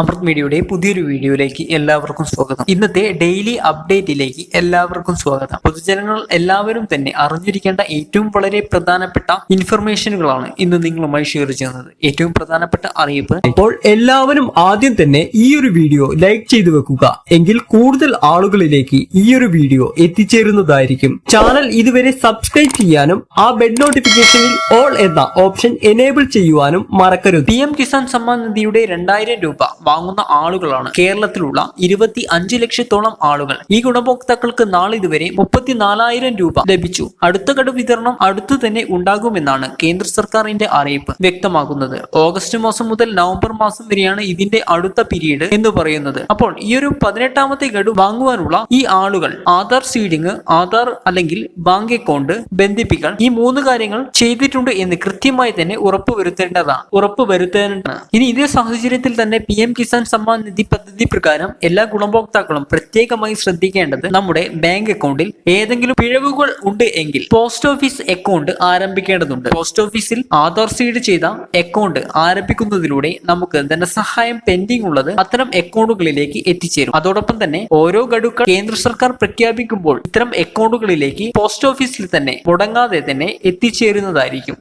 അമൃത് മീഡിയയുടെ പുതിയൊരു വീഡിയോയിലേക്ക് എല്ലാവർക്കും സ്വാഗതം. ഇന്നത്തെ ഡെയിലി അപ്ഡേറ്റിലേക്ക് എല്ലാവർക്കും സ്വാഗതം. പൊതുജനങ്ങൾ എല്ലാവരും തന്നെ അറിഞ്ഞിരിക്കേണ്ട ഏറ്റവും വളരെ പ്രധാനപ്പെട്ട ഇൻഫർമേഷനുകളാണ് ഇന്ന് നിങ്ങളുമായി ഷെയർ ചെയ്യുന്നത്. ഏറ്റവും പ്രധാനപ്പെട്ട അറിയിപ്പ് അപ്പോൾ എല്ലാവരും ആദ്യം തന്നെ ഈ ഒരു വീഡിയോ ലൈക്ക് ചെയ്തു വെക്കുക. എങ്കിൽ കൂടുതൽ ആളുകളിലേക്ക് ഈ ഒരു വീഡിയോ എത്തിച്ചേരുന്നതായിരിക്കും. ചാനൽ ഇതുവരെ സബ്സ്ക്രൈബ് ചെയ്യാനും ആ ബെഡ് നോട്ടിഫിക്കേഷനിൽ ഓൾ എന്ന ഓപ്ഷൻ എനേബിൾ ചെയ്യുവാനും മറക്കരുത്. പി എം കിസാൻ സമ്മാൻ നിധിയുടെ രണ്ടായിരം രൂപ വാങ്ങുന്ന ആളുകളാണ് കേരളത്തിലുള്ള ഇരുപത്തി അഞ്ച് ലക്ഷത്തോളം ആളുകൾ. ഈ ഗുണഭോക്താക്കൾക്ക് നാളിതുവരെ മുപ്പത്തിനാലായിരം രൂപ ലഭിച്ചു. അടുത്ത ഗഡു വിതരണം അടുത്തു തന്നെ ഉണ്ടാകുമെന്നാണ് കേന്ദ്ര സർക്കാരിന്റെ അറിയിപ്പ് വ്യക്തമാക്കുന്നത്. ഓഗസ്റ്റ് മാസം മുതൽ നവംബർ മാസം വരെയാണ് ഇതിന്റെ അടുത്ത പീരീഡ് എന്ന് പറയുന്നത്. അപ്പോൾ ഈ ഒരു പതിനെട്ടാമത്തെ ഗഡു വാങ്ങുവാനുള്ള ഈ ആളുകൾ ആധാർ സീഡിങ് ആധാർ അല്ലെങ്കിൽ ബാങ്ക് അക്കൗണ്ട് ബന്ധിപ്പിക്കൽ ഈ മൂന്ന് കാര്യങ്ങൾ ചെയ്തിട്ടുണ്ട് എന്ന് കൃത്യമായി തന്നെ ഉറപ്പുവരുത്തേണ്ടതാണ്. ഉറപ്പുവരുത്തേണ്ടതാണ്. ഇനി ഇതേ സാഹചര്യത്തിൽ തന്നെ പി എം കിസാൻ സമ്മാൻ നിധി പദ്ധതി പ്രകാരം എല്ലാ ഗുണഭോക്താക്കളും പ്രത്യേകമായി ശ്രദ്ധിക്കേണ്ടത് നമ്മുടെ ബാങ്ക് അക്കൗണ്ടിൽ ഏതെങ്കിലും പിഴവുകൾ ഉണ്ട് എങ്കിൽ പോസ്റ്റ് ഓഫീസ് അക്കൗണ്ട് ആരംഭിക്കേണ്ടതുണ്ട്. പോസ്റ്റ് ഓഫീസിൽ ആധാർ സീഡ് ചെയ്ത അക്കൗണ്ട് ആരംഭിക്കുന്നതിലൂടെ നമുക്ക് ധനസഹായം പെൻഡിംഗ് ഉള്ളത് അത്തരം അക്കൗണ്ടുകളിലേക്ക് എത്തിച്ചേരും. അതോടൊപ്പം തന്നെ ഓരോ ഗഡുക്കൾ കേന്ദ്ര സർക്കാർ പ്രഖ്യാപിക്കുമ്പോൾ ഇത്തരം അക്കൗണ്ടുകളിലേക്ക് പോസ്റ്റ് ഓഫീസിൽ തന്നെ മുടങ്ങാതെ തന്നെ എത്തിച്ചേരുന്നതായിരിക്കും.